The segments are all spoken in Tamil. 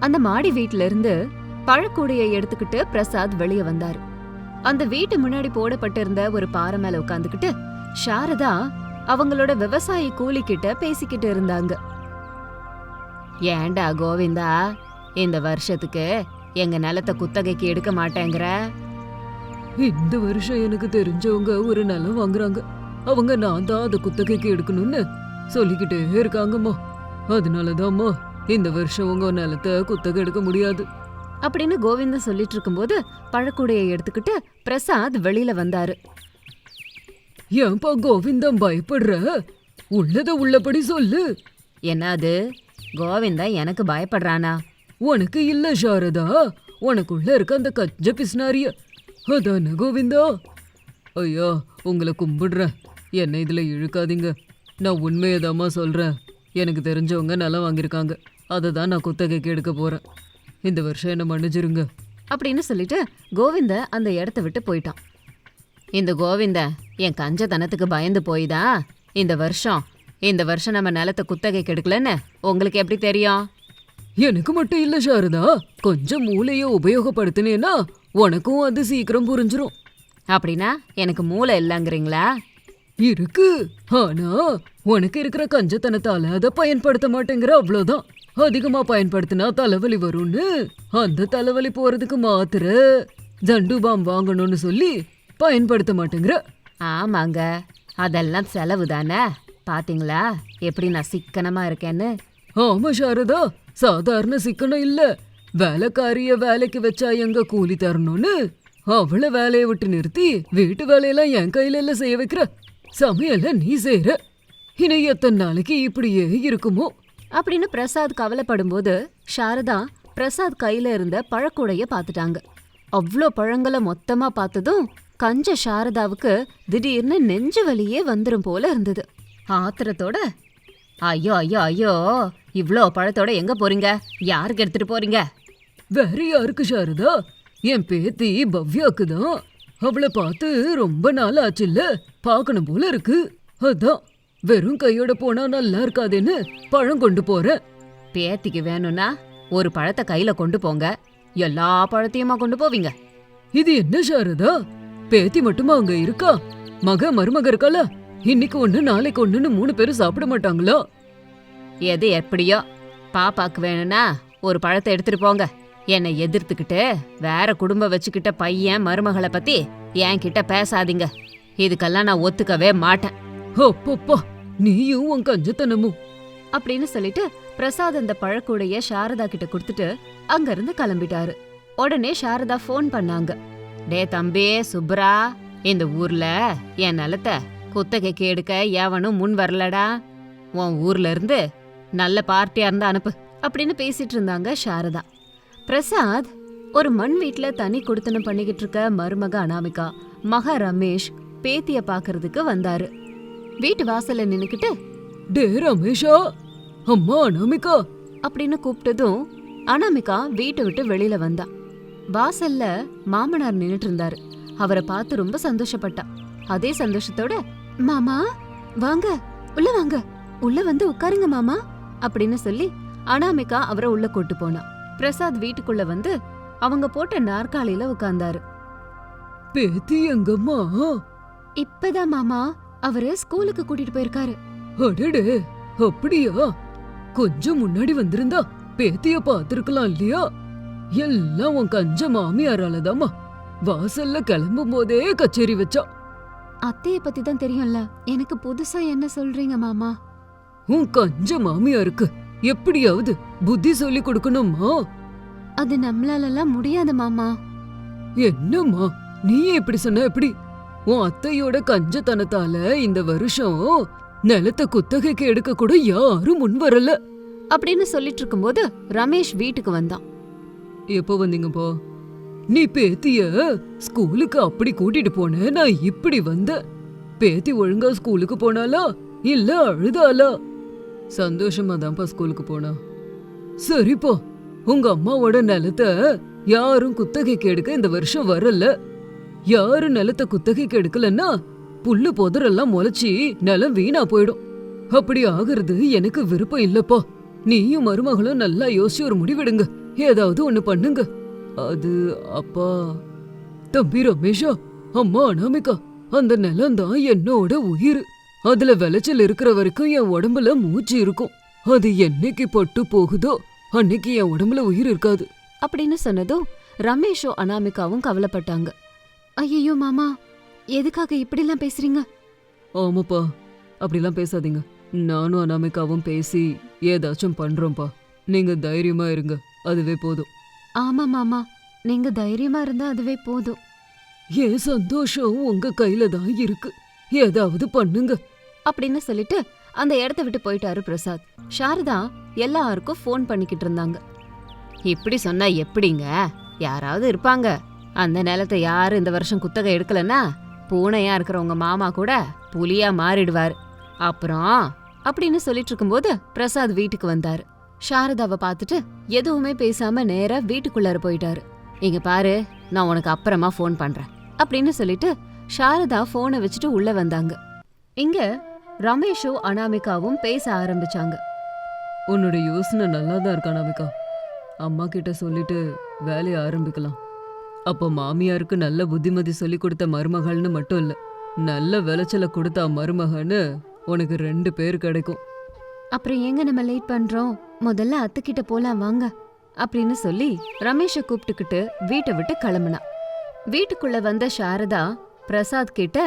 அந்த மாடி வீட்ல இருந்து பழக்கூடைய எடுத்துக்கிட்டு பிரசாத் வெளியே வந்தார். அந்த வீட்டு முன்னாடி போடப்பட்டிருந்த ஒரு பாறை மேல உட்காந்துக்கிட்டு சாரதா அவங்களோட விவசாயி கூலி கிட்ட பேசிக்கிட்டு இருந்தாங்க. ஏண்டா கோவிந்தா இந்த வருஷத்துக்கு எங்க நிலத்தை குத்தகைக்கு எடுக்க மாட்டேங்கிற? இந்த வருஷம் எனக்கு தெரிஞ்சவங்க ஒரு நிலம் வாங்குறாங்க. அவங்க நான் தான் அதை குத்தகைக்கு எடுக்கணும்னு சொல்லிக்கிட்டே இருக்காங்கம்மா. அதனாலதாம்மா இந்த வருஷம் உங்க நிலத்தை குத்தகை எடுக்க முடியாது. அப்படின்னு கோவிந்தன் சொல்லிட்டு இருக்கும்போது பழக்கூடையை எடுத்துக்கிட்டு பிரசாத் வெளியில வந்தாரு. ஏன்பா கோவிந்தம் பயப்படுற? உள்ளத உள்ளபடி சொல்லு. என்னது? கோவிந்தா எனக்கு பயப்படுறானா? உனக்கு இல்ல சாரதா. உனக்குள்ள இருக்க அந்த கஞ்ச பிஸ்னாரிய அதானே கோவிந்தா? ஐயா உங்களை கும்பிடுறேன். என்னை இதுல இழுக்காதீங்க. நான் உண்மையதாம்மா சொல்றேன். எனக்கு தெரிஞ்சவங்க நிலம் வாங்கியிருக்காங்க. அதை தான் நான் குத்தகைக்கு எடுக்க போறேன். இந்த வருஷம் என்ன மன்னிச்சிருங்க. அப்படின்னு சொல்லிட்டு கோவிந்த அந்த இடத்த விட்டு போயிட்டான். இந்த கோவிந்த என் கஞ்சத்தனத்துக்கு பயந்து போய்தா? இந்த வருஷம் இந்த வருஷம் நம்ம நிலத்தை குத்தகைக்கு எடுக்கலன்னு உங்களுக்கு எப்படி தெரியும்? எனக்கு மட்டும் இல்ல சாரதா. கொஞ்சம் மூளைய உபயோகப்படுத்தினேன்னா உனக்கும் அது சீக்கிரம் புரிஞ்சிரும். அப்படின்னா எனக்கு மூளை இல்லைங்கிறீங்களா? இருக்கு. ஆனா உனக்கு இருக்கிற கஞ்சத்தனத்தால அதை பயன்படுத்த மாட்டேங்கிற அவ்வளவுதான். அதிகமா பயன்படுத்தினா தலைவலி வரும்னு. அந்த தலைவலி போறதுக்கு மாத்திர ஜண்டு பாம் வாங்கணும்னு சொல்லி பயன்படுத்த மாட்டேங்கிற. ஆமாங்க. அதெல்லாம் செலவு தானே பாத்தீங்களா? எப்படி நான் சிக்கனமா இருக்கேன்னு? ஆமா சாரதா. சாதாரண சிக்கனம் இல்ல. வேலைக்காரிய வேலைக்கு வச்சா எங்க கூலி தரணும்னு? அவளை வேலையை விட்டு நிறுத்தி வீட்டு வேலையெல்லாம் என் கையில எல்லாம் செய்ய வைக்கிற. சமையல நீ செய்யற இனி எத்தனை நாளைக்கு இப்படியே இருக்குமோ? அப்படின்னு பிரசாத் கவலைப்படும் போது சாரதா பிரசாத் கையில இருந்த பழக்கூடைய பார்த்துட்டாங்க. அவ்வளோ பழங்களை மொத்தமா பார்த்ததும் கஞ்ச சாரதாவுக்கு திடீர்னு நெஞ்சு வலியே வந்துடும் போல இருந்தது. ஆத்திரத்தோட ஐயோ ஐயோ ஐயோ இவ்வளோ பழத்தோட எங்க போறீங்க? யாருக்கு எடுத்துட்டு போறீங்க? வேற யாருக்கு சாரதா? என் பேத்தி பவ்யாக்கு தான். அவளை பார்த்து ரொம்ப நாள் ஆச்சுல்ல? பார்க்கணும் போல இருக்கு. அதான் வெறும் கையோட போனா நல்லா இருக்காதேன்னு பழம் கொண்டு போறேன் பேத்திக்கு வேணும்னா ஒரு பழத்தை கையில கொண்டு போங்க. எல்லா பழத்தையுமா கொண்டு போவீங்க? இது என்ன சாரதா? பேத்தி மட்டுமா அங்க இருக்கா? மக மருமக இருக்கால இன்னைக்கு ஒண்ணு நாளைக்கு ஒண்ணுன்னு மூணு பேரும் சாப்பிட மாட்டாங்களா? எது எப்படியோ? பாப்பாக்கு வேணும்னா ஒரு பழத்தை எடுத்துட்டு போங்க. என்னை எதிர்த்துக்கிட்டு வேற குடும்பம் வச்சுக்கிட்ட பையன் மருமகளை பத்தி என்கிட்ட பேசாதீங்க. இதுக்கெல்லாம் நான் ஒத்துக்கவே மாட்டேன். அப்பப்பா நீயும் உன் கஞ்சத்தனமும். அப்படின்னு சொல்லிட்டு பிரசாத் அந்த பழக்கூடைய சாரதா கிட்ட கொடுத்துட்டு அங்கிருந்து கிளம்பிட்டாரு. உடனே சாரதா ஃபோன் பண்ணாங்க. டே தம்பி சுப்ரா இந்த ஊர்ல என் நிலத்த குத்தகைக்கு எடுக்க எவனும் முன் வரலடா. உன் ஊர்ல இருந்து நல்ல பார்ட்டியா இருந்தா அனுப்பு அப்படின்னு பேசிட்டு இருந்தாங்க சாரதா. பிரசாத் ஒரு மண் வீட்ல தனி குடுத்தனம் பண்ணிக்கிட்டு இருக்க மருமக அனாமிகா மகா ரமேஷ் பேத்திய பாக்குறதுக்கு வந்தாரு. வீட்டு வாசல்ல நின்னுக்கிட்டு டே ரமேஷா அம்மா அனாமிகா. அப்படின்னு கூப்பிட்டதும் அனாமிகா வீட்டை விட்டு வெளியில வந்தா. வாசல்ல மாமனார் நின்னுட்டு இருந்தாரு. அவரை பார்த்து ரொம்ப சந்தோஷப்பட்டா. அதே சந்தோஷத்தோட மாமா வாங்க உள்ள வாங்க உள்ள வந்து உட்காருங்க மாமா அப்படின்னு சொல்லி அனாமிகா அவரை உள்ள கூட்டு போனா. பிரசாத் வீட்டுக்குள்ள வந்து அவங்க போட்ட நாற்காலியில உட்கார்ந்தாரு. பேத்தி எங்கம்மா? இப்பதான் மாமா அவரு ஸ்கூலுக்கு கூட்டிட்டு போயிருக்காரு. அடடே அப்படியா? கொஞ்சம் முன்னாடி வந்திருந்தா பேத்திய பாத்திருக்கலாம் இல்லையா? எல்லாம் உன் கஞ்ச மாமியாராலதாம்மா. வாசல்ல கிளம்பும் போதே கச்சேரி வச்சா. அத்தைய பத்தி தான் தெரியும்ல. எனக்கு புதுசா என்ன சொல்றீங்க மாமா? உன் கஞ்ச மாமியாருக்கு எப்படியாவது புத்தி சொல்லி கொடுக்கணும்மா அது நம்மளாலலாம் முடியாது மாமா. என்னம்மா? நீயே இப்படி சொன்ன எப்படி? உன் அத்தையோட கஞ்சத்தனத்தால இந்த வருஷம் நிலத்தை குத்தகைக்கு எடுக்க கூட யாரும் முன் வரல. அப்படின்னு சொல்லிட்டு இருக்கும்போது ரமேஷ் வீட்டுக்கு வந்தான். எப்போ வந்தீங்கப்பா நீ பேத்திய ஸ்கூலுக்கு அப்படி கூட்டிட்டு போன நான் இப்படி வந்த. பேத்தி ஒழுங்கா ஸ்கூலுக்கு போனாலா இல்ல அழுதாளா? சந்தோஷமா தான்ப்பா ஸ்கூலுக்கு போனா. சரிப்பா உங்க அம்மாவோட நிலத்தை யாரும் குத்தகைக்கு எடுக்க இந்த வருஷம் வரல. யாரு நிலத்தை குத்தகைக்கு எடுக்கலன்னா புல்லு புதரெல்லாம் முளைச்சி நிலம் வீணா போயிடும். அப்படி ஆகுறது எனக்கு விருப்பம் இல்லப்பா. நீயும் மருமகளும் நல்லா யோசிச்சு ஒரு முடிவெடுங்க. ஏதாவது ஒண்ணு பண்ணுங்க. அது அப்பா. தம்பி ரமேஷா அம்மா அனாமிகா அந்த நிலம் தான் என்னோட உயிர். அதுல விளைச்சல் இருக்கிற வரைக்கும் என் உடம்புல மூச்சு இருக்கும். அது என்னைக்கு பட்டு போகுதோ அன்னைக்கு என் உடம்புல உயிர் இருக்காது. அப்படின்னு சொன்னதும் ரமேஷும் அனாமிகாவும் கவலைப்பட்டாங்க. ஐயோ மாமா. எதுக்காக இப்படிலாம் பேசுறீங்க? ஆமாப்பா. அப்படிலாம் பேசாதீங்க. நானும் அனாமிகாவும் பேசி ஏதாச்சும் பண்றோம்ப்பா. நீங்க தைரியமா இருங்க. அதுவே போதும். ஆமா மாமா. நீங்க தைரியமா இருந்தா அதுவே போதும். என் சந்தோஷம் உங்க கையில தான் இருக்கு. ஏதாவது பண்ணுங்க. அப்படின்னு சொல்லிட்டு அந்த இடத்த விட்டு போயிட்டாரு பிரசாத். சாரதா எல்லாருக்கும் ஃபோன் பண்ணிக்கிட்டு இருந்தாங்க. இப்படி சொன்னா எப்படிங்க? யாராவது இருப்பாங்க. அந்த நிலத்தை யாரு இந்த வருஷம் குத்தகை எடுக்கலன்னா பூனையா இருக்கிற உங்க மாமா கூட புலியா மாறிடுவார். அப்புறம் அப்படின்னு சொல்லிட்டு இருக்கும்போது பிரசாத் வீட்டுக்கு வந்தாரு. சாரதாவை பார்த்துட்டு எதுவுமே பேசாம நேரா வீட்டுக்குள்ளார போயிட்டாரு. இங்க பாரு நான் உனக்கு அப்புறமா ஃபோன் பண்றேன் அப்படின்னு சொல்லிட்டு சாரதா போனை வச்சுட்டு உள்ள வந்தாங்க. இங்க ரமேஷும் அனாமிகாவும் பேச ஆரம்பிச்சாங்க. உன்னோட யோசனை நல்லா தான் இருக்கு அனாமிகா. அம்மா கிட்ட சொல்லிட்டு வேலையை ஆரம்பிக்கலாம். அப்போ மாமியாருக்கு நல்ல புத்திமதி சொல்லி கொடுத்த மருமகள்னு மட்டும் இல்ல நல்ல விளைச்சலை கொடுத்தா மருமகன்னு உனக்கு ரெண்டு பேர் கிடைக்கும். அப்புறம் எங்க நம்ம லேட் பண்றோம்? முதல்ல அத்துக்கிட்ட போலாம் வாங்க அப்படின்னு சொல்லி ரமேஷை கூப்பிட்டுக்கிட்டு வீட்டை விட்டு கிளம்புனா. வீட்டுக்குள்ள வந்த சாரதா பிரசாத் கிட்ட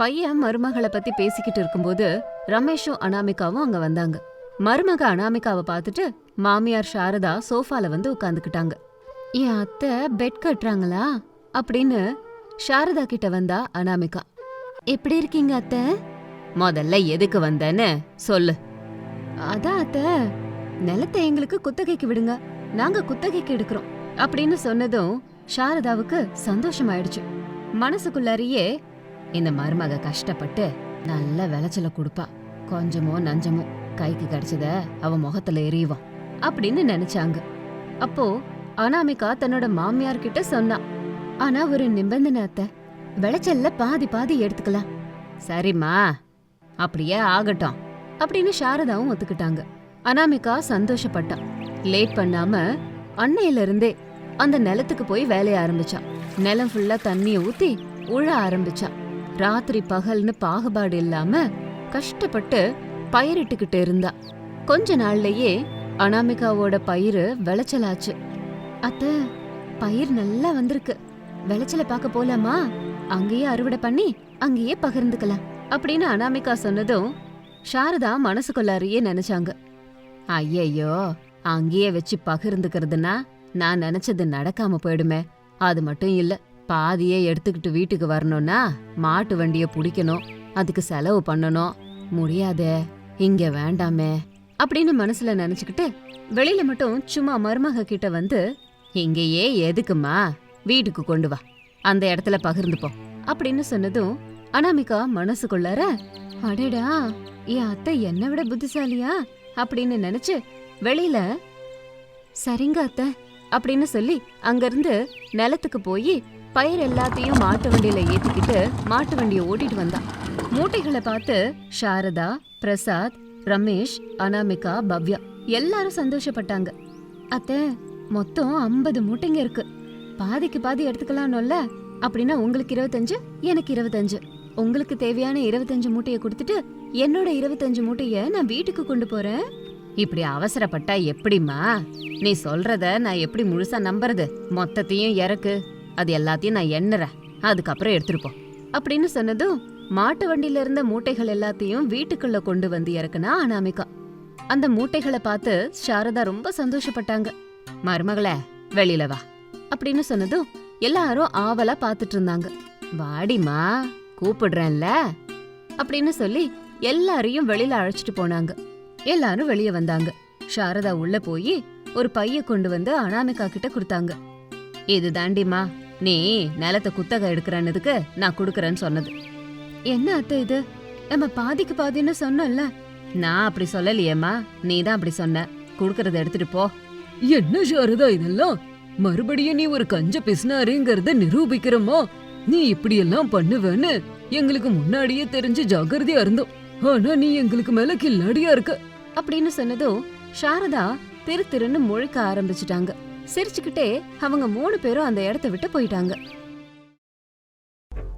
பையன் மருமகளை பத்தி பேசிக்கிட்டு இருக்கும்போது ரமேஷும் அனாமிகாவும் அங்க வந்தாங்க. மருமக அனாமிகாவை பார்த்துட்டு மாமியார் சாரதா சோஃபால வந்து உட்காந்துக்கிட்டாங்க என் அத்தை பெட் கட்டுறாங்களா? அப்படின்னு சாரதா கிட்ட வந்தா அனாமிகா. எப்படி இருக்கீங்க அத்தை? முதல்ல எதுக்கு வந்தேன்னு சொல்லு. அதான் அத்தை நிலத்தை எங்களுக்கு குத்தகைக்கு விடுங்க. நாங்க குத்தகைக்கு எடுக்கிறோம். அப்படின்னு சொன்னதும் சாரதாவுக்கு சந்தோஷமாயிடுச்சு. மனசுக்குள்ளாரியே இந்த மருமக கஷ்டப்பட்டு நல்ல விளைச்சல கொடுப்பா. கொஞ்சமோ நஞ்சமோ கைக்கு கிடைச்சத அவ முகத்துல எறிவான் அப்படின்னு நினைச்சாங்க. அப்போ அனாமிகா தன்னோட மாமியார் கிட்ட சொன்னான் ஆனா ஒரு நிபந்தனை அத்த. விளைச்சல்ல பாதி பாதி எடுத்துக்கலாம். சரிம்மா அப்படியே ஆகட்டும் அப்படின்னு சாரதாவும் ஒத்துக்கிட்டாங்க. அனாமிகா சந்தோஷப்பட்டான் லேட் பண்ணாம அன்னையில இருந்தே அந்த நிலத்துக்கு போய் வேலைய ஆரம்பிச்சான் நிலம் ஃபுல்லா தண்ணிய ஊத்தி உழ ஆரம்பிச்சான் ராத்திரி பகல்னு பாகுபாடு இல்லாம கஷ்டப்பட்டு பயிரிட்டுக்கிட்டு இருந்தா. கொஞ்ச நாள்லயே அனாமிகாவோட பயிர் விளைச்சலாச்சு. அத்த பயிர் நல்லா வந்திருக்கு. விளைச்சல பார்க்க போலாமா? அங்கேயே அறுவடை பண்ணி அங்கேயே பகிர்ந்துக்கலாம். அப்படின்னு அனாமிகா சொன்னதும் சாரதா மனசுக்குள்ளாரியே நினைச்சாங்க. ஐயையோ அங்கேயே வச்சு பகிர்ந்துக்கிறதுனா நான் நினைச்சது நடக்காம போயிடுமே. அது மட்டும் இல்ல பாதியே எடுத்துக்கிட்டு வீட்டுக்கு வரணும்னா மாட்டு வண்டிய பிடிக்கணும். அதுக்கு செலவு பண்ணணும். முடியாதே இங்க வேண்டாமே. அப்படின்னு மனசுல நினைச்சுக்கிட்டு வெளியில மட்டும் சும்மா மருமக கிட்ட வந்து இங்கேயே எதுக்குமா? வீட்டுக்கு கொண்டு வா. அந்த இடத்துல பகிர்ந்துப்போம் அப்படின்னு சொன்னதும் அனாமிகா மனசுக்குள்ளார அடடா என் அத்தை என்னை விட புத்திசாலியா? அப்படின்னு நினைச்சு வெளியில சரிங்க அத்தை அப்படின்னு சொல்லி அங்கிருந்து நிலத்துக்கு போய் பயிர் எல்லாத்தையும் மாட்டு வண்டியில ஏத்திக்கிட்டு மாட்டு வண்டியை ஓட்டிட்டு வந்தா. மூட்டைகளை பார்த்து சாரதா பிரசாத் ரமேஷ் அனாமிகா பவ்யா எல்லாரும் சந்தோஷப்பட்டாங்க. அத்தை மொத்தம் ஐம்பது மூட்டைங்க இருக்கு. பாதிக்கு பாதி எடுத்துக்கலாம்ல அப்படின்னா உங்களுக்கு இருபத்தஞ்சு எனக்கு இருபத்தஞ்சு. உங்களுக்கு தேவையான இருபத்தஞ்சு மூட்டைய கொடுத்துட்டு என்னோட இருபத்தஞ்சு மூட்டைய நான் வீட்டுக்கு கொண்டு போறேன். இப்படி அவசரப்பட்டா எப்படிம்மா? நீ சொல்றத நான் எப்படி முழுசா நம்புறது? மொத்தத்தையும் இறக்கு. அது எல்லாத்தையும் நான் எண்ணுறேன். அதுக்கப்புறம் எடுத்துட்டு போ. அப்படின்னு சொன்னதும் மாட்டு வண்டியில இருந்த மூட்டைகள் எல்லாத்தையும் வீட்டுக்குள்ள கொண்டு வந்து இறக்குனா அனாமிகா. அந்த மூட்டைகளை பார்த்து சாரதா ரொம்ப சந்தோஷப்பட்டாங்க. மருமகளே வெளியில வா. அப்படின்னு சொன்னதும் எல்லாரும் ஆவலா பாத்துட்டு இருந்தாங்க. வாடிமா கூப்பிடுறேன்ல. அப்படின்னு சொல்லி எல்லாரையும் வெளியில அழைச்சிட்டு போனாங்க. எல்லாரும் வெளிய வந்தாங்க. சாரதா உள்ள போய் ஒரு பைய கொண்டு வந்து அனாமிகா கிட்ட கொடுத்தாங்க. இது தாண்டிமா நீ நிலத்தை குத்தகை எடுக்கிறன்னதுக்கு நான் குடுக்கறேன்னு சொன்னது. என்ன அத்தை இது? நம்ம பாதிக்கு பாதின்னு சொன்னோம்ல. நான் அப்படி சொல்லலையேம்மா. நீ தான் அப்படி சொன்ன. கொடுக்கறத எடுத்துட்டு போ. என்ன சாரதா இதெல்லாம்? மறுபடியும் நீ ஒரு கஞ்ச பிசினாருங்கிறத நிரூபிக்கிறமா நீ இப்படியெல்லாம் பண்ணுவேன்னு எங்களுக்கு முன்னாடியே தெரிஞ்சு ஜாகிரதையா இருந்தோம். ஆனா நீ எங்களுக்கு மேல கில்லாடியா இருக்க. அப்படின்னு சொன்னதும் சாரதா திரு திருன்னு முழிக்க ஆரம்பிச்சிட்டாங்க. சிரிச்சுக்கிட்டே அவங்க மூணு பேரும் அந்த இடத்த விட்டு போயிட்டாங்க.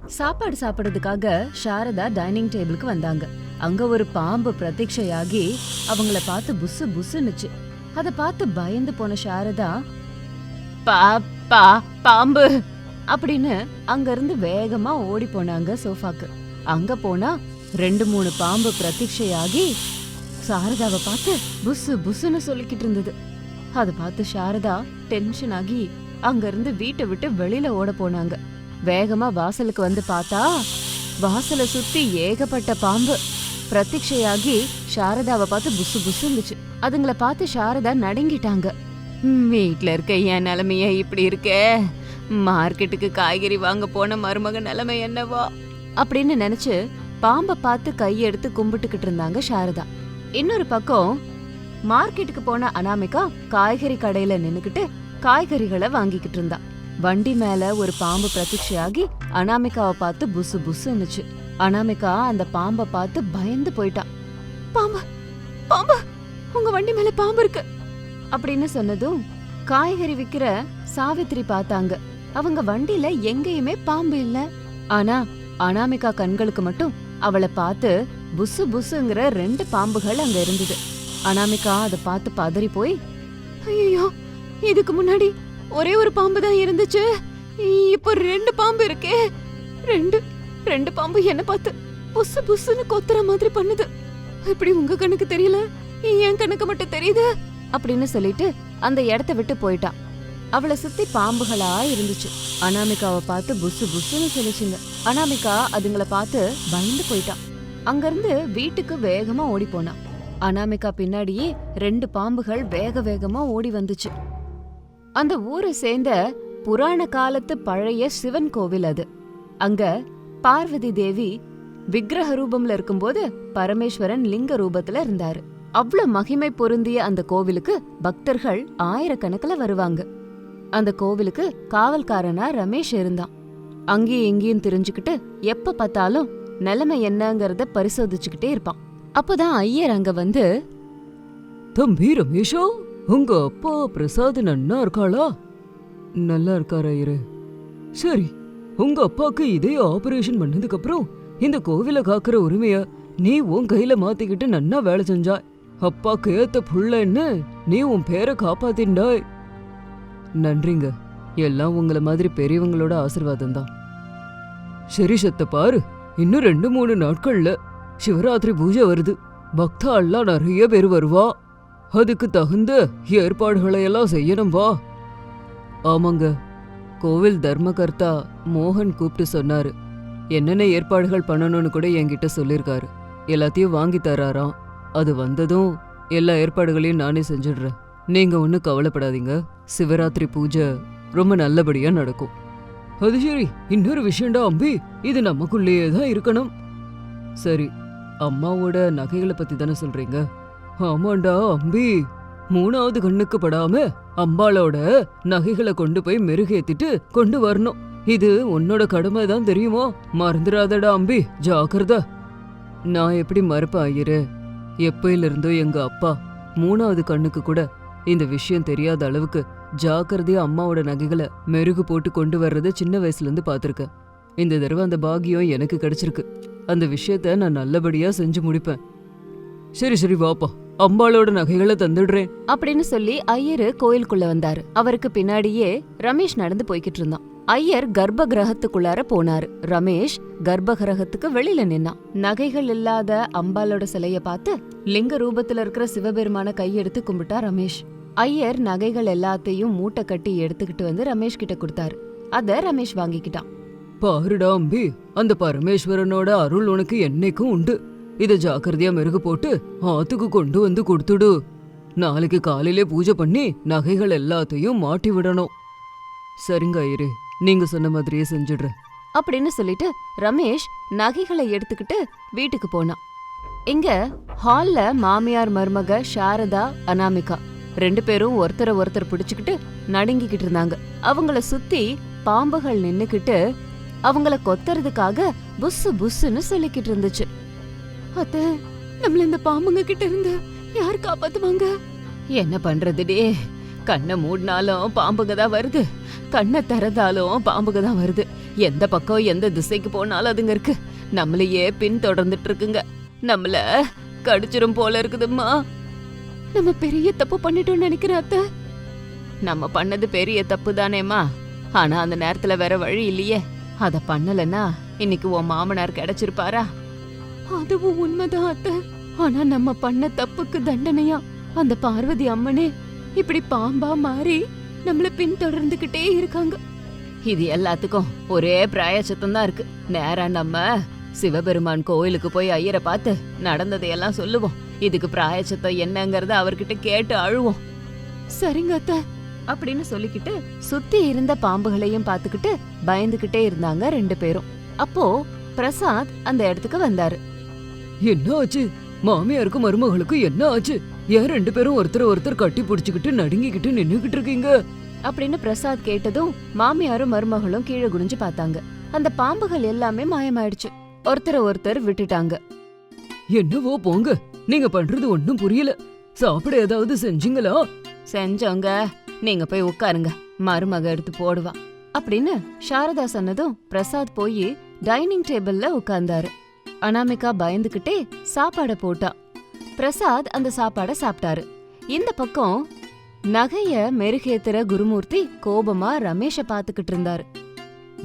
சாப்பாடு சாப்பிடுறதுக்காக சாரதா டைனிங் டேபிளுக்கு வந்தாங்க. அங்க ஒரு பாம்பு பிரதீட்சையாகி அவங்கள பார்த்து புசு புசுன்னுச்சு. அத பார்த்து பயந்து போன சாரதா பா பா பாம்பு. அப்படின்னு அங்க இருந்து வேகமா ஓடி போனாங்க சோஃபாக்கு. அங்க போனா ரெண்டு மூணு பாம்பு பிரதீட்சையாகி சாரதாவை பார்த்து புசு புசுன்னு சொல்லிக்கிட்டு இருந்தது. அத பார்த்து சாரதா டென்ஷன் ஆகி அங்க இருந்து வீட்டை விட்டு வெளியில ஓட போனாங்க. வேகமா வாசலுக்கு வந்து பார்த்தா வாசலை சுத்தி ஏகப்பட்ட பாம்பு பிரதீட்சையாகி சாரதாவை பார்த்து புசு புசு இருந்துச்சு அதுங்களை பார்த்து சாரதா நடுங்கிட்டாங்க. வீட்டில் இருக்க என் நிலைமைய இப்படி இருக்கே? மார்க்கெட்டுக்கு காய்கறி வாங்க போன மருமக நிலைமை என்னவா? அப்படின்னு நினைச்சு பாம்பை பார்த்து கையெடுத்து கும்பிட்டுக்கிட்டு இருந்தாங்க சாரதா. இன்னொரு பக்கம் மார்க்கெட்டுக்கு போன அனாமிகா காய்கறி கடையில நின்னுக்கிட்டு காய்கறிகளை வாங்கிக்கிட்டு இருந்தா. வண்டி மேல ஒரு பாம்பு பிரதீட்சையாகி அனாமிகாவை பார்த்து புசு புசுன்னுச்சு. அனாமிகா அந்த பாம்பை பார்த்து பயந்து போயிட்டான் பாம்பு பாம்பு உங்க வண்டி மேல பாம்பு இருக்கு. அப்படின்னு சொன்னதும் காய்கறி விக்கிற சாவித்திரி பார்த்தாங்க. அவங்க வண்டியில எங்கேயுமே பாம்பு இல்ல. ஆனா அனாமிகா கண்களுக்கு மட்டும் அவளை பார்த்து புசு புசுங்கிற ரெண்டு பாம்புகள் அங்க இருந்தது. அனாமிகா அதை பார்த்து பதறி போய் ஐயோ இதுக்கு முன்னாடி ஒரே ஒரு பாம்பு தான் இருந்துச்சு. இப்போ ரெண்டு பாம்பு இருக்கே. ரெண்டு ரெண்டு பாம்பு என்ன பார்த்து புசு புசுன்னு கொத்துற மாதிரி பண்ணுது. இப்படி உங்க கண்ணுக்கு தெரியல? என் கண்ணுக்கு மட்டும் தெரியுது? அப்படின்னு சொல்லிட்டு அந்த இடத்த விட்டு போயிட்டான். அவளை சுத்தி பாம்புகளா இருந்துச்சு. அனாமிகாவை பார்த்து புசு புசுன்னு சொல்லிச்சுங்க. அனாமிகா அதுங்களை பார்த்து பயந்து போயிட்டான். அங்கிருந்து வீட்டுக்கு வேகமா ஓடி போனான். அனாமிகா பின்னாடியே ரெண்டு பாம்புகள் வேக வேகமா ஓடி வந்துச்சு. அந்த ஊரை சேர்ந்த புராண காலத்து பழைய சிவன் கோவில் அது. அங்க பார்வதி தேவி விக்கிரக ரூபம்ல இருக்கும்போது பரமேஸ்வரன் லிங்க ரூபத்துல இருந்தாரு. அவ்ளோ மகிமை பொருந்திய அந்த கோவிலுக்கு பக்தர்கள் ஆயிரக்கணக்குல வருவாங்க. அந்த கோவிலுக்கு காவல்காரனா ரமேஷ் இருந்தான். அங்கேயும் இங்கேயும் தெரிஞ்சுக்கிட்டு எப்ப பார்த்தாலும் நிலைமை என்னங்கறத பரிசோதிச்சுக்கிட்டே இருப்பான். அப்போதான் ஐயர் அங்க வந்து தம்பி ரமேஷோ உங்க அப்பா பிரசாத் நன்னா இருக்காளா? நல்லா இருக்காரா இரு. சரி உங்க அப்பாக்கு இதே ஆபரேஷன் பண்ணதுக்கு அப்புறம் இந்த கோவில காக்குற உரிமைய நீ உன் கையில மாத்திக்கிட்டு நன்னா வேலை செஞ்சாய் அப்பாக்கு ஏத்த புள்ளன்னு நீ உன் பேரை காப்பாத்திண்டாய். நன்றிங்க. எல்லாம் உங்கள மாதிரி பெரியவங்களோட ஆசிர்வாதம் தான். சரி சத்த பாரு. இன்னும் ரெண்டு மூணு நாட்கள்ல சிவராத்திரி பூஜை வருது. பக்தா எல்லாம் நிறைய பேர் வருவா. அதுக்கு தகுந்த ஏற்பாடுகளை எல்லாம் செய்யணும் வா. ஆமாங்க. கோவில் தர்மகர்த்தா மோகன் கூப்பிட்டு சொன்னாரு. என்னென்ன ஏற்பாடுகள் பண்ணணும்னு கூட என்கிட்ட சொல்லியிருக்காரு எல்லாத்தையும் வாங்கி தராராம். அது வந்ததும் எல்லா ஏற்பாடுகளையும் நானே செஞ்சிடுறேன். நீங்க ஒன்றும் கவலைப்படாதீங்க. சிவராத்திரி பூஜை ரொம்ப நல்லபடியா நடக்கும். அது சரி இன்னொரு விஷயம்டா அம்பி. இது நமக்குள்ளேயே தான் இருக்கணும். சரி அம்மாவோட நகைகளை பத்தி தானே சொல்றீங்க? ஆமாண்டா அம்பி. மூணாவது கண்ணுக்கு படாம அம்பாளோட நகைகளை கொண்டு போய் மெருகேத்திட்டு கொண்டு வரணும். இது உன்னோட கடமை தான் தெரியுமா? மறந்துடாதடா அம்பி ஜாக்கிரதா. நான் எப்படி மறப்பேன் ஐயரு எப்பயிலிருந்தோ எங்க அப்பா மூணாவது கண்ணுக்கு கூட இந்த விஷயம் தெரியாத அளவுக்கு ஜாக்கிரதையா அம்மாவோட நகைகளை மெருகு போட்டு கொண்டு வர்றத சின்ன வயசுல இருந்து பார்த்திருக்கேன். இந்த தடவை அந்த பாகியம் எனக்கு கிடைச்சிருக்கு. அந்த விஷயத்த நான் நல்லபடியா செஞ்சு முடிப்பேன். சரி சரி வாப்பா அம்பாளோட நகைகளை தந்துடுறேன். அப்படின்னு சொல்லி ஐயரு கோயிலுக்குள்ள வந்தாரு. அவருக்கு பின்னாடியே ரமேஷ் நடந்து போய்கிட்டு இருந்தான். ஐயர் கர்ப்ப கிரகத்துக்குள்ளார போனாரு. ரமேஷ் கர்ப்ப கிரகத்துக்கு வெளியில நின்னான் நகைகள் இல்லாத அம்பாளோட சிலைய பார்த்து லிங்க ரூபத்துல இருக்கிற சிவபெருமான கையெடுத்து கும்பிட்டா ரமேஷ். ஐயர் நகைகள் எல்லாத்தையும் மூட்டை கட்டி எடுத்துக்கிட்டு வந்து ரமேஷ் கிட்ட கொடுத்தாரு. அத ரமேஷ் வாங்கிக்கிட்டான். பாருடா அம்பி அந்த பரமேஸ்வரனோட அருள் உனக்கு என்னைக்கும் உண்டு. இத ஜாக்கிரதையா மெருகு போட்டு ஆத்துக்கு கொண்டு வந்து கொடுத்துடு. நாளைக்கு காலையிலே பூஜை பண்ணி நகைகள் எல்லாத்தையும் மாட்டி விடணும். சரிங்க ஐயரே. நீங்க சொன்ன மாதிரியே செஞ்சிடுறேன். அப்படின்னு சொல்லிட்டு ரமேஷ் நகைகளை எடுத்துக்கிட்டு வீட்டுக்கு போனான். இங்க ஹால்ல மாமியார் மருமக சாரதா அனாமிகா ரெண்டு பேரும் ஒருத்தரை ஒருத்தர் பிடிச்சுக்கிட்டு நடுங்கிக்கிட்டு இருந்தாங்க. அவங்கள சுத்தி பாம்புகள் நின்னுக்கிட்டு அவங்கள கொத்துறதுக்காக புஸ்ஸு புஸ்ஸுன்னு சொல்லிக்கிட்டு இருந்துச்சு. அத்த நம்மள இந்த பாம்புங்க கிட்ட இருந்து யார் காப்பாத்துவாங்க? என்ன பண்றதுடே கண்ணை மூடினாலும் பாம்புங்க தான் வருது. கண்ணை திறந்தாலும் பாம்புக்கு தான் வருது. எந்த பக்கம் எந்த திசைக்கு போனாலும் அதுங்க இருக்கு. நம்மளையே பின் தொடர்ந்துட்டு இருக்குங்க நம்மள கடிச்சிரும் போல இருக்குதும்மா. நம்ம பெரிய தப்பு பண்ணிட்டோம்னு நினைக்கிறேன் அத்தை? நம்ம பண்ணது பெரிய தப்பு தானேம்மா. ஆனா அந்த நேரத்துல வேற வழி இல்லையே. அத பண்ணலன்னா இன்னைக்கு உன் மாமனார் கிடைச்சிருப்பாரா? அதுவும் உண்மைதான் அத்தை. ஆனா நம்ம பண்ண தப்புக்கு தண்டனையா? அந்த பார்வதி அம்மனே இப்படி பாம்பா மாறி நம்மள பின்தொடர்ந்துகிட்டே இருக்காங்க. இது எல்லாத்துக்கும் ஒரே பிராயச்சத்தம் தான் இருக்கு. நேரா நம்ம சிவபெருமான் கோயிலுக்கு போய் ஐயரை பார்த்து நடந்ததையெல்லாம் சொல்லுவோம். இதுக்கு பிராயச்சத்தம் என்னங்கறத அவர்கிட்ட கேட்டு அழுவோம். சரிங்க அத்தை. அப்படின்னு சொல்லிக்கிட்டு சுத்தி இருந்த பாம்புகளையும் பார்த்துக்கிட்டு பயந்துகிட்டே இருந்தாங்க ரெண்டு பேரும். அப்போ பிரசாத் அந்த இடத்துக்கு வந்தாரு. என்ன ஆச்சு? மாமியாருக்கும் மருமகளுக்கும் என்ன ஆச்சு? ஏன் ரெண்டு பேரும் ஒருத்தர் ஒருத்தர் கட்டி பிடிச்சுக்கிட்டு நடுங்கிக்கிட்டு நின்னுகிட்டு இருக்கீங்க? அப்படின்னு பிரசாத் கேட்டதும் மாமியாரும் மருமகளும் கீழே குனிஞ்சு பார்த்தாங்க. அந்த பாம்புகள் எல்லாமே மாயமாயிடுச்சு. ஒருத்தர ஒருத்தர் விட்டுட்டாங்க. என்னவோ போங்க. நீங்க பண்றது ஒண்ணும் புரியல. சாப்பிட ஏதாவது செஞ்சீங்களா? செஞ்சோங்க. நீங்க போய் உட்காருங்க. மருமக எடுத்து போடுவா. அப்படின்னு சாரதா சொன்னதும் பிரசாத் போய் டைனிங் டேபிள்ல உட்கார்ந்தாரு. அனாமிகா பயந்துகிட்டே சாப்பாட போட்டா. பிரசாத் அந்த சாப்பாட சாப்பிட்டாரு. இந்த பக்கம் நகைய மெருகேத்துற குருமூர்த்தி கோபமா ரமேஷ பாத்துக்கிட்டு இருந்தாரு.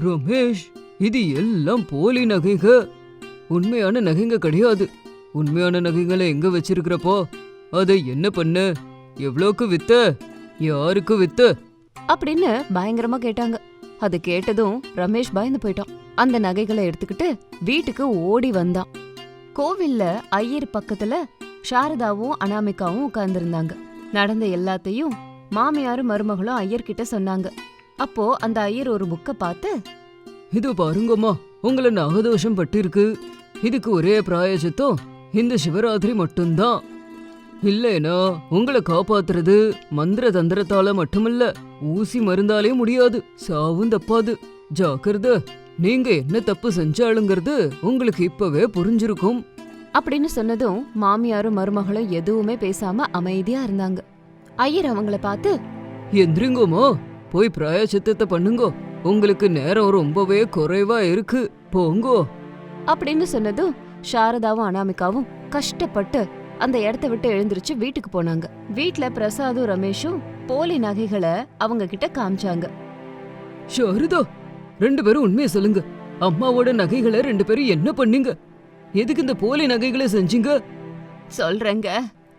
ரமேஷ் இது எல்லாம் போலி நகைங்க. உண்மையான நகைங்க கிடையாது. உண்மையான நகைங்களை எங்க வச்சிருக்கிறப்போ? அதை என்ன பண்ண? எவ்வளோக்கு வித்த? யாருக்கு வித்த? அப்படின்னு பயங்கரமா கேட்டாங்க. அது கேட்டதும் ரமேஷ் பயந்து போயிட்டான். அந்த நகைகளை எடுத்துக்கிட்டு வீட்டுக்கு ஓடி வந்தான். கோவில்ல ஐயர் பக்கத்துல சாரதாவும் அனாமிகாவும் உட்கார்ந்துருந்தாங்க. நடந்த எல்லாத்தையும் மாமியாரும் மருமகளும் ஐயர்கிட்ட சொன்னாங்க. அப்போ அந்த ஐயர் ஒரு புக்க பார்த்து இது பாருங்கம்மா உங்களை நாகதோஷம் பட்டிருக்கு. இதுக்கு ஒரே பிராயச்சித்தம் இந்த சிவராத்திரி மட்டும்தான். இல்லைனா உங்களை காப்பாத்துறது மந்திர தந்திரத்தால மட்டுமில்ல ஊசி மருந்தாலே முடியாது சாவும் தப்பாது. ஜாக்கிரத நீங்க என்ன தப்பு செஞ்சாலுங்கிறது உங்களுக்கு இப்பவே புரிஞ்சிருக்கும். அப்படின்னு சொன்னதும் மாமியாரும் மருமகளும் எதுவுமே பேசாம அமைதியா இருந்தாங்க. ஐயர் அவங்கள பார்த்து எந்திரிங்கோமா போய் பிராயச்சித்தத்தை பண்ணுங்கோ. உங்களுக்கு நேரம் ரொம்பவே குறைவா இருக்கு. போங்கோ. அப்படின்னு சொன்னதும் சாரதாவும் அனாமிகாவும் கஷ்டப்பட்டு அந்த இடத்த விட்டு எழுந்திருச்சு வீட்டுக்கு போனாங்க. வீட்ல பிரசாதும் ரமேஷும் போலி நகைகளை அவங்க கிட்ட காமிச்சாங்க. சாரதா ரெண்டு பேரும் உண்மையை சொல்லுங்க. அம்மாவோட நகைகளை ரெண்டு பேரும் என்ன பண்ணீங்க? எதுக்கு இந்த போலி நகைகளை செஞ்சீங்க? சொல்றேங்க.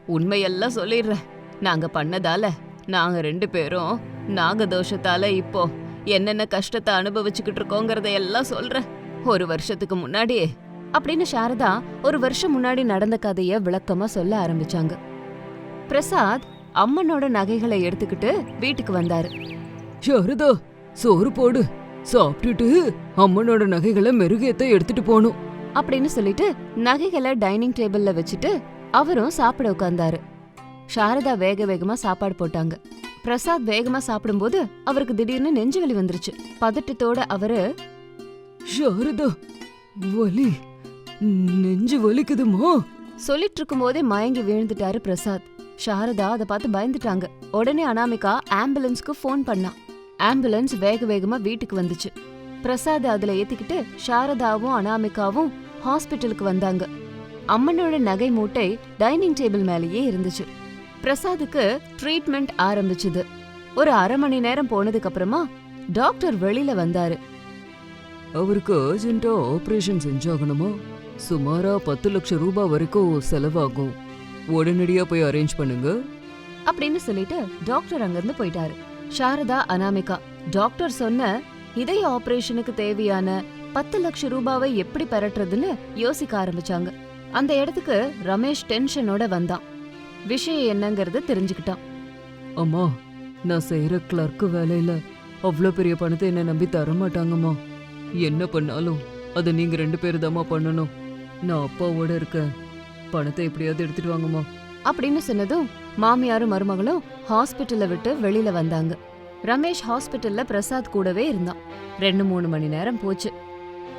உண்மையெல்லாம் சொல்லிடுறேன். நாங்க பண்ணதால நாங்க ரெண்டு பேரும் நாகதோஷத்தால இப்போ என்னென்ன கஷ்டத்தை அனுபவிச்சுக்கிட்டு இருக்கோங்கறத எல்லாம் சொல்றேன். ஒரு வருஷத்துக்கு முன்னாடி அப்படின்னு சாரதா ஒரு வருஷம் முன்னாடி நடந்த கதைய விளக்கமா சொல்ல ஆரம்பிச்சாங்க. பிரசாத் அம்மனோட நகைகளை எடுத்துக்கிட்டு வீட்டுக்கு வந்தாரு. சாரதா சோறு போடு. சாப்பிட்டுட்டு அம்மனோட நகைகளை மெருகேத்த எடுத்துட்டு போகணும் அப்படின்னு சொல்லிட்டு நகைகளை டைனிங் டேபிள்ல வச்சுட்டு அவரும் சாப்பிட உட்கார்ந்தாரு. சாரதா வேக வேகமா சாப்பாடு போட்டாங்க. பிரசாத் வேகமா சாப்பிடும்போது அவருக்கு திடீர்னு நெஞ்சு வலி வந்துருச்சு. பதட்டத்தோட அவரு சாரதா வலி. நெஞ்சு வலிக்குதுமா? சொல்லிட்டு இருக்கும்போதே மயங்கி விழுந்துட்டாரு பிரசாத். சாரதா அதை பார்த்து பயந்துட்டாங்க. உடனே அனாமிகா ஆம்புலன்ஸ்க்கு ஃபோன் பண்ணா. ஆம்புலன்ஸ் வேக வேகமா வீட்டுக்கு வந்துச்சு. பிரசாத் அதுல ஏத்திக்கிட்டு சாரதாவும் அனாமிகாவும் ஹாஸ்பிட்டலுக்கு வந்தாங்க. அம்மனோட நகை மூட்டை டைனிங் டேபிள் மேலேயே இருந்துச்சு. பிரசாத்துக்கு ட்ரீட்மெண்ட் ஆரம்பிச்சுது. ஒரு அரை மணி நேரம் போனதுக்கு அப்புறமா டாக்டர் வெளியில வந்தாரு. அவருக்கு அர்ஜென்ட்டா ஆபரேஷன் செஞ்சாகணுமா? சுமாரா பத்து லட்சம் ரூபாய் வரைக்கும் செலவாகும். உடனடியா போய் அரேஞ்ச் பண்ணுங்க. அப்படின்னு சொல்லிட்டு டாக்டர் அங்கிருந்து போயிட்டாரு. சாரதா அனாமிகா டாக்டர் சொன்ன இதய ஆபரேஷனுக்கு தேவையான பத்து லட்சம் ரூபாவை எப்படி பெறட்டுறதுன்னு யோசிக்க ஆரம்பிச்சாங்க. அந்த இடத்துக்கு ரமேஷ் டென்ஷனோட வந்தான். விஷயம் என்னங்கறத தெரிஞ்சுக்கிட்டான். அம்மா நான் செய்யற கிளர்க்கு வேலையில அவ்வளோ பெரிய பணத்தை என்ன நம்பி தர மாட்டாங்கம்மா என்ன பண்ணாலும் அதை நீங்க ரெண்டு பேரும் தாம்மா பண்ணணும். நான் அப்பாவோட இருக்கேன். பணத்தை எப்படியாவது எடுத்துட்டு வாங்கம்மா. அப்படின்னு சொன்னதும் மாமியாரும் மருமகளும் ஹாஸ்பிட்டல்ல விட்டு வெளியில வந்தாங்க. ரமேஷ் ஹாஸ்பிட்டல்ல பிரசாத் கூடவே இருந்தான். ரெண்டு மூணு மணி நேரம் போச்சு.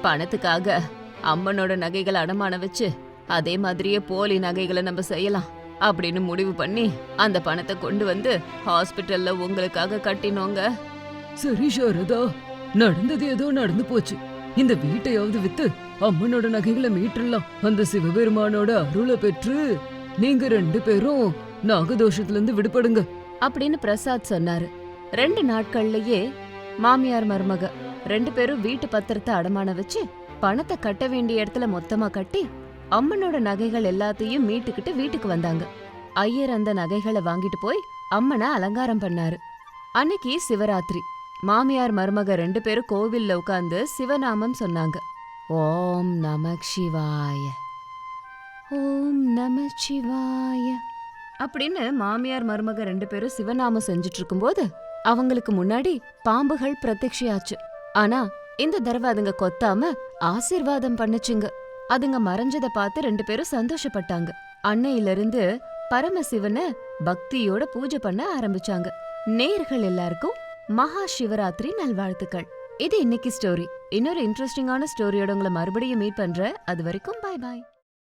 பணத்துக்காக அம்மனோட நகைகளை அடமான வச்சு அதே மாதிரியே போலி நகைகளை நம்ம செய்யலாம் அப்படின்னு முடிவு பண்ணி அந்த பணத்தை கொண்டு வந்து ஹாஸ்பிட்டல்ல உங்களுக்காக கட்டினோங்க. சரி சாரதா. நடந்தது ஏதோ நடந்து போச்சு. இந்த வீட்டையாவது வித்து அம்மனோட நகைகளை மீட்டுடலாம் அந்த சிவபெருமானோட அருளை பெற்று நீங்க ரெண்டு பேரும் நாகதோஷத்துல இருந்து விடுபடுங்க. அப்படின்னு பிரசாத் சொன்னாரு. ரெண்டு நாட்கள்லயே மாமியார் மருமக ரெண்டு பேரும் வீட்டு பத்திரத்தை அடமான வச்சு பணத்தை கட்ட வேண்டிய இடத்துல மொத்தமா கட்டி அம்மனோட நகைகள் எல்லாத்தையும் மீட்டுக்கிட்டு வீட்டுக்கு வந்தாங்க. ஐயர் அந்த நகைகளை வாங்கிட்டு போய் அம்மனை அலங்காரம் பண்ணாரு. அன்னைக்கு சிவராத்திரி. மாமியார் மருமக ரெண்டு பேரும் கோவில்ல உட்கார்ந்து சிவநாமம் சொன்னாங்க. ஓம் நம சிவாய. ஓம் நம சிவாய. அப்படின்னு மாமியார் மருமக ரெண்டு பேரும் சிவநாமம் செஞ்சுட்டு இருக்கும்போது அவங்களுக்கு முன்னாடி பாம்புகள் பிரத்யட்சியாச்சு. ஆனா இந்த தடவை அதுங்க கொத்தாம ஆசீர்வாதம் பண்ணுச்சுங்க. அதுங்க மறைஞ்சத பார்த்து ரெண்டு பேரும் சந்தோஷப்பட்டாங்க. அன்னையிலிருந்து பரமசிவனை பக்தியோட பூஜை பண்ண ஆரம்பிச்சாங்க. நேர்கள் எல்லாருக்கும் மகா சிவராத்திரி நல்வாழ்த்துக்கள். இது இன்னைக்கு ஸ்டோரி இன்னொரு இன்ட்ரெஸ்டிங்கான ஸ்டோரியோட உங்களை மறுபடியும் மீட் பண்ற அது வரைக்கும் பை பாய்